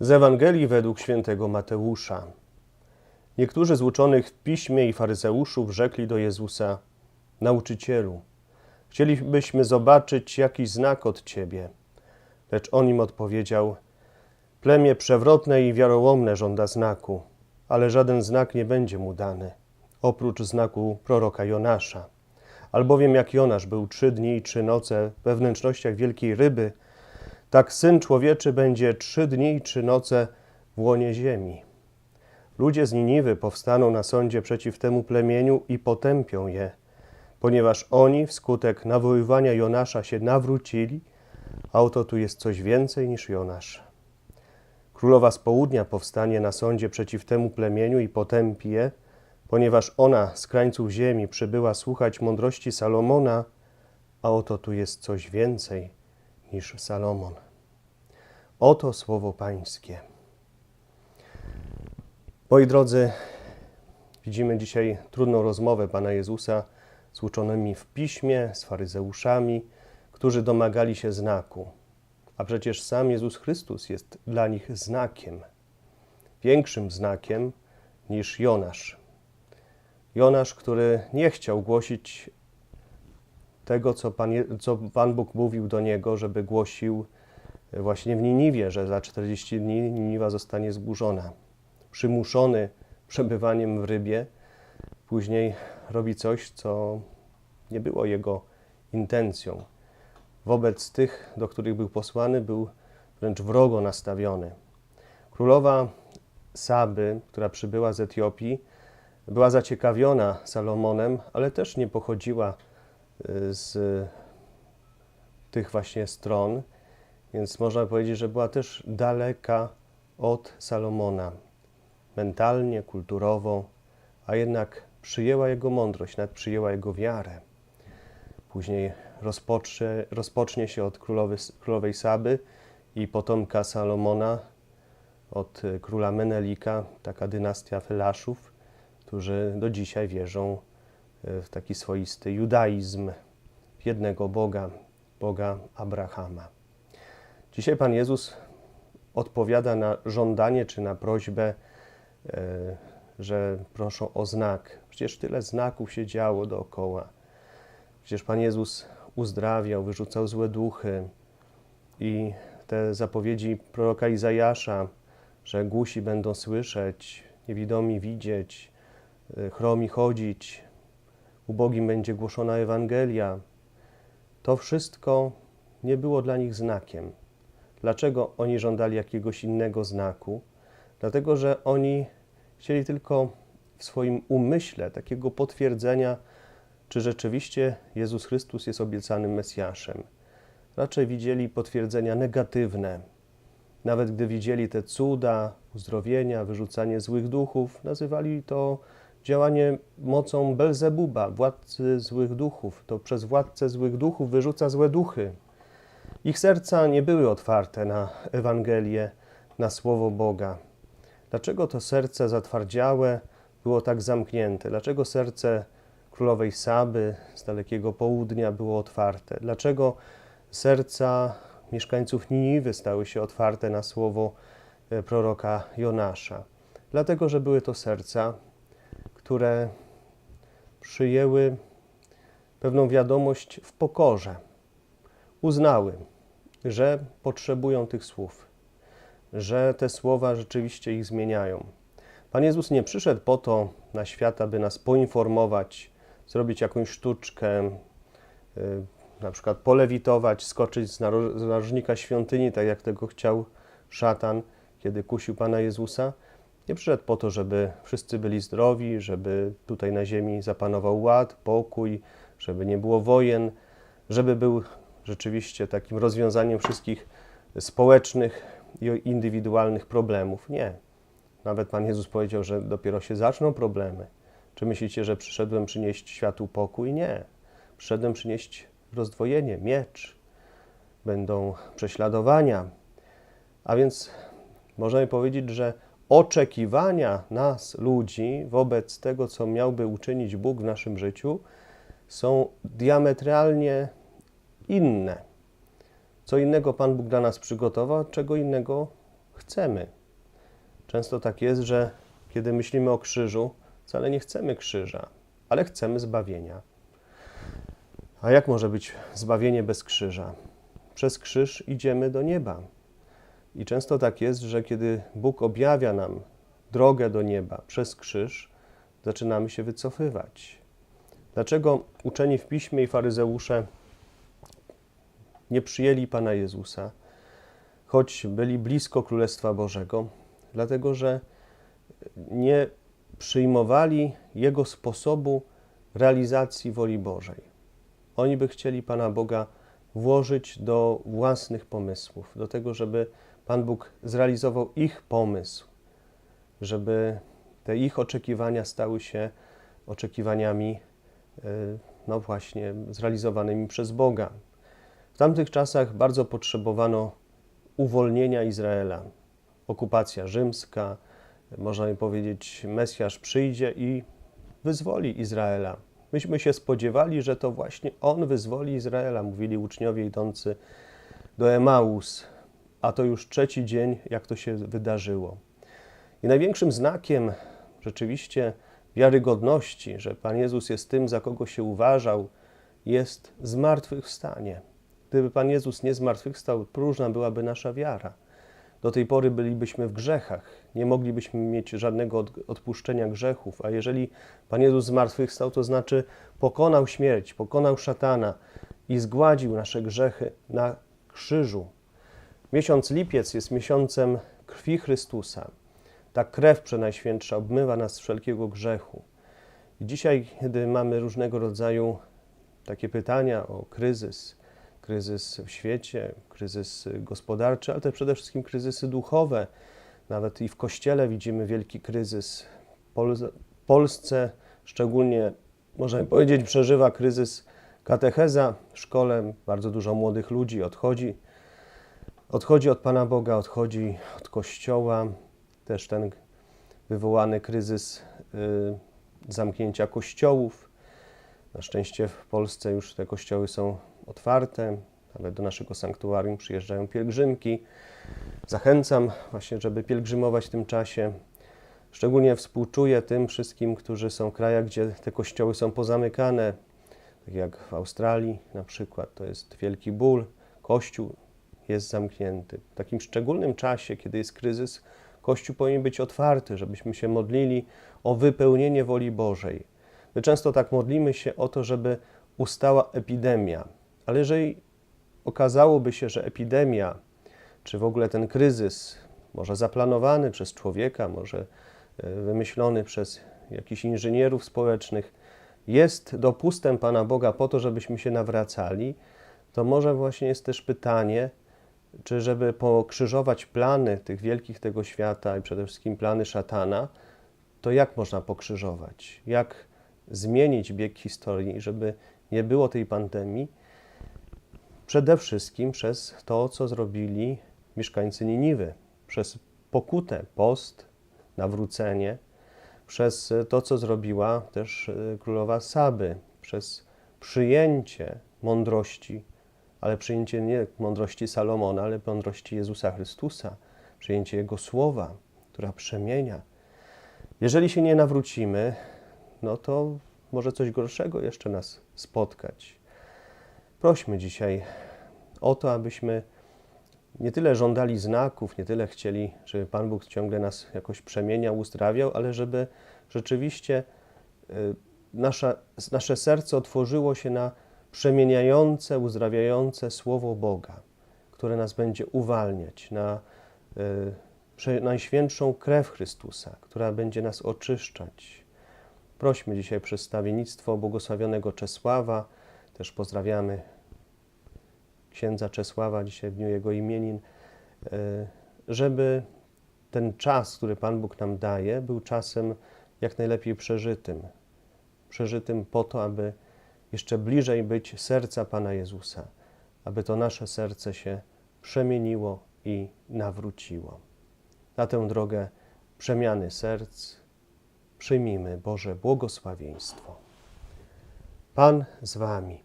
Z Ewangelii według świętego Mateusza. Niektórzy z uczonych w piśmie i faryzeuszów rzekli do Jezusa: Nauczycielu, chcielibyśmy zobaczyć jakiś znak od ciebie. Lecz on im odpowiedział: Plemię przewrotne i wiarołomne żąda znaku, ale żaden znak nie będzie mu dany, oprócz znaku proroka Jonasza. Albowiem jak Jonasz był trzy dni i trzy noce we wnętrznościach wielkiej ryby, tak Syn Człowieczy będzie trzy dni i trzy noce w łonie ziemi. Ludzie z Niniwy powstaną na sądzie przeciw temu plemieniu i potępią je, ponieważ oni wskutek nawoływania Jonasza się nawrócili, a oto tu jest coś więcej niż Jonasz. Królowa z południa powstanie na sądzie przeciw temu plemieniu i potępi je, ponieważ ona z krańców ziemi przybyła słuchać mądrości Salomona, a oto tu jest coś więcej niż Salomon. Oto słowo Pańskie. Moi drodzy, widzimy dzisiaj trudną rozmowę Pana Jezusa z uczonymi w piśmie, z faryzeuszami, którzy domagali się znaku. A przecież sam Jezus Chrystus jest dla nich znakiem, większym znakiem niż Jonasz. Jonasz, który nie chciał głosić tego, co Pan, co Pan Bóg mówił do niego, żeby głosił właśnie w Niniwie, że za 40 dni Niniwa zostanie zburzona. Przymuszony przebywaniem w rybie, później robi coś, co nie było jego intencją. Wobec tych, do których był posłany, był wręcz wrogo nastawiony. Królowa Saby, która przybyła z Etiopii, była zaciekawiona Salomonem, ale też nie pochodziła tych właśnie stron, więc można powiedzieć, że była też daleka od Salomona mentalnie, kulturowo, a jednak przyjęła jego mądrość, nawet przyjęła jego wiarę. Później rozpocznie, rozpocznie się od królowy, królowej Saby i potomka Salomona, od króla Menelika, taka dynastia Felaszów, którzy do dzisiaj wierzą w taki swoisty judaizm, jednego Boga, Boga Abrahama. Dzisiaj Pan Jezus odpowiada na żądanie czy na prośbę, że proszą o znak. Przecież tyle znaków się działo dookoła. Przecież Pan Jezus uzdrawiał, wyrzucał złe duchy i te zapowiedzi proroka Izajasza, że głusi będą słyszeć, niewidomi widzieć, chromi chodzić, ubogim będzie głoszona Ewangelia. To wszystko nie było dla nich znakiem. Dlaczego oni żądali jakiegoś innego znaku? Dlatego, że oni chcieli tylko w swoim umyśle takiego potwierdzenia, czy rzeczywiście Jezus Chrystus jest obiecanym Mesjaszem. Raczej widzieli potwierdzenia negatywne. Nawet gdy widzieli te cuda, uzdrowienia, wyrzucanie złych duchów, nazywali to działanie mocą Belzebuba, władcy złych duchów. To przez władcę złych duchów wyrzuca złe duchy. Ich serca nie były otwarte na Ewangelię, na Słowo Boga. Dlaczego to serce zatwardziałe było tak zamknięte? Dlaczego serce królowej Saby z dalekiego południa było otwarte? Dlaczego serca mieszkańców Niniwy stały się otwarte na słowo proroka Jonasza? Dlatego, że były to serca, które przyjęły pewną wiadomość w pokorze. Uznały, że potrzebują tych słów, że te słowa rzeczywiście ich zmieniają. Pan Jezus nie przyszedł po to na świat, aby nas poinformować, zrobić jakąś sztuczkę, na przykład polewitować, skoczyć z narożnika świątyni, tak jak tego chciał szatan, kiedy kusił Pana Jezusa. Nie przyszedł po to, żeby wszyscy byli zdrowi, żeby tutaj na ziemi zapanował ład, pokój, żeby nie było wojen, żeby był rzeczywiście takim rozwiązaniem wszystkich społecznych i indywidualnych problemów. Nie. Nawet Pan Jezus powiedział, że dopiero się zaczną problemy. Czy myślicie, że przyszedłem przynieść światu pokój? Nie. Przyszedłem przynieść rozdwojenie, miecz. Będą prześladowania. A więc możemy powiedzieć, że oczekiwania nas, ludzi, wobec tego, co miałby uczynić Bóg w naszym życiu, są diametralnie inne. Co innego Pan Bóg dla nas przygotował, czego innego chcemy. Często tak jest, że kiedy myślimy o krzyżu, wcale nie chcemy krzyża, ale chcemy zbawienia. A jak może być zbawienie bez krzyża? Przez krzyż idziemy do nieba. I często tak jest, że kiedy Bóg objawia nam drogę do nieba przez krzyż, zaczynamy się wycofywać. Dlaczego uczeni w piśmie i faryzeusze nie przyjęli Pana Jezusa, choć byli blisko Królestwa Bożego? Dlatego, że nie przyjmowali Jego sposobu realizacji woli Bożej. Oni by chcieli Pana Boga włożyć do własnych pomysłów, do tego, żeby Pan Bóg zrealizował ich pomysł, żeby te ich oczekiwania stały się oczekiwaniami, y, no właśnie, zrealizowanymi przez Boga. W tamtych czasach bardzo potrzebowano uwolnienia Izraela. Okupacja rzymska, można powiedzieć, Mesjasz przyjdzie i wyzwoli Izraela. Myśmy się spodziewali, że to właśnie On wyzwoli Izraela, mówili uczniowie idący do Emaus, a to już trzeci dzień, jak to się wydarzyło. I największym znakiem rzeczywiście wiarygodności, że Pan Jezus jest tym, za kogo się uważał, jest zmartwychwstanie. Gdyby Pan Jezus nie zmartwychwstał, próżna byłaby nasza wiara. Do tej pory bylibyśmy w grzechach, nie moglibyśmy mieć żadnego odpuszczenia grzechów, a jeżeli Pan Jezus zmartwychwstał, to znaczy pokonał śmierć, pokonał szatana i zgładził nasze grzechy na krzyżu. Miesiąc lipiec jest miesiącem krwi Chrystusa. Ta krew przenajświętsza obmywa nas wszelkiego grzechu. I dzisiaj, kiedy mamy różnego rodzaju takie pytania o kryzys, kryzys w świecie, kryzys gospodarczy, ale też przede wszystkim kryzysy duchowe. Nawet i w Kościele widzimy wielki kryzys. Pol Polsce szczególnie, można powiedzieć, przeżywa kryzys katecheza w szkole. Bardzo dużo młodych ludzi odchodzi. Odchodzi od Pana Boga, odchodzi od Kościoła. Też ten wywołany kryzys y, zamknięcia kościołów. Na szczęście w Polsce już te kościoły są otwarte, nawet do naszego sanktuarium przyjeżdżają pielgrzymki. Zachęcam właśnie, żeby pielgrzymować w tym czasie. Szczególnie współczuję tym wszystkim, którzy są w krajach, gdzie te kościoły są pozamykane, tak jak w Australii na przykład. To jest wielki ból. Kościół jest zamknięty. W takim szczególnym czasie, kiedy jest kryzys, Kościół powinien być otwarty, żebyśmy się modlili o wypełnienie woli Bożej. My często tak modlimy się o to, żeby ustała epidemia, ale jeżeli okazałoby się, że epidemia, czy w ogóle ten kryzys, może zaplanowany przez człowieka, może e, wymyślony przez jakichś inżynierów społecznych, jest dopustem Pana Boga po to, żebyśmy się nawracali, to może właśnie jest też pytanie, czy żeby pokrzyżować plany tych wielkich tego świata i przede wszystkim plany szatana, to jak można pokrzyżować? Jak zmienić bieg historii, żeby nie było tej pandemii? Przede wszystkim przez to, co zrobili mieszkańcy Niniwy, przez pokutę, post, nawrócenie, przez to, co zrobiła też e, królowa Saby, przez przyjęcie mądrości ale przyjęcie nie mądrości Salomona, ale mądrości Jezusa Chrystusa, przyjęcie Jego słowa, która przemienia. Jeżeli się nie nawrócimy, no to może coś gorszego jeszcze nas spotkać. Prośmy dzisiaj o to, abyśmy nie tyle żądali znaków, nie tyle chcieli, żeby Pan Bóg ciągle nas jakoś przemieniał, uzdrawiał, ale żeby rzeczywiście y, nasze serce otworzyło się na przemieniające, uzdrawiające Słowo Boga, które nas będzie uwalniać na y, Najświętszą krew Chrystusa, która będzie nas oczyszczać. Prośmy dzisiaj przedstawiennictwo błogosławionego Czesława, też pozdrawiamy księdza Czesława dzisiaj w dniu jego imienin, y, żeby ten czas, który Pan Bóg nam daje, był czasem jak najlepiej przeżytym. Przeżytym po to, aby jeszcze bliżej być serca Pana Jezusa, aby to nasze serce się przemieniło i nawróciło. Na tę drogę przemiany serc przyjmijmy Boże błogosławieństwo. Pan z Wami.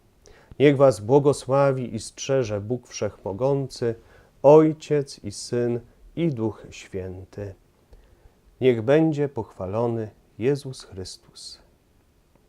Niech Was błogosławi i strzeże Bóg Wszechmogący, Ojciec i Syn i Duch Święty. Niech będzie pochwalony Jezus Chrystus.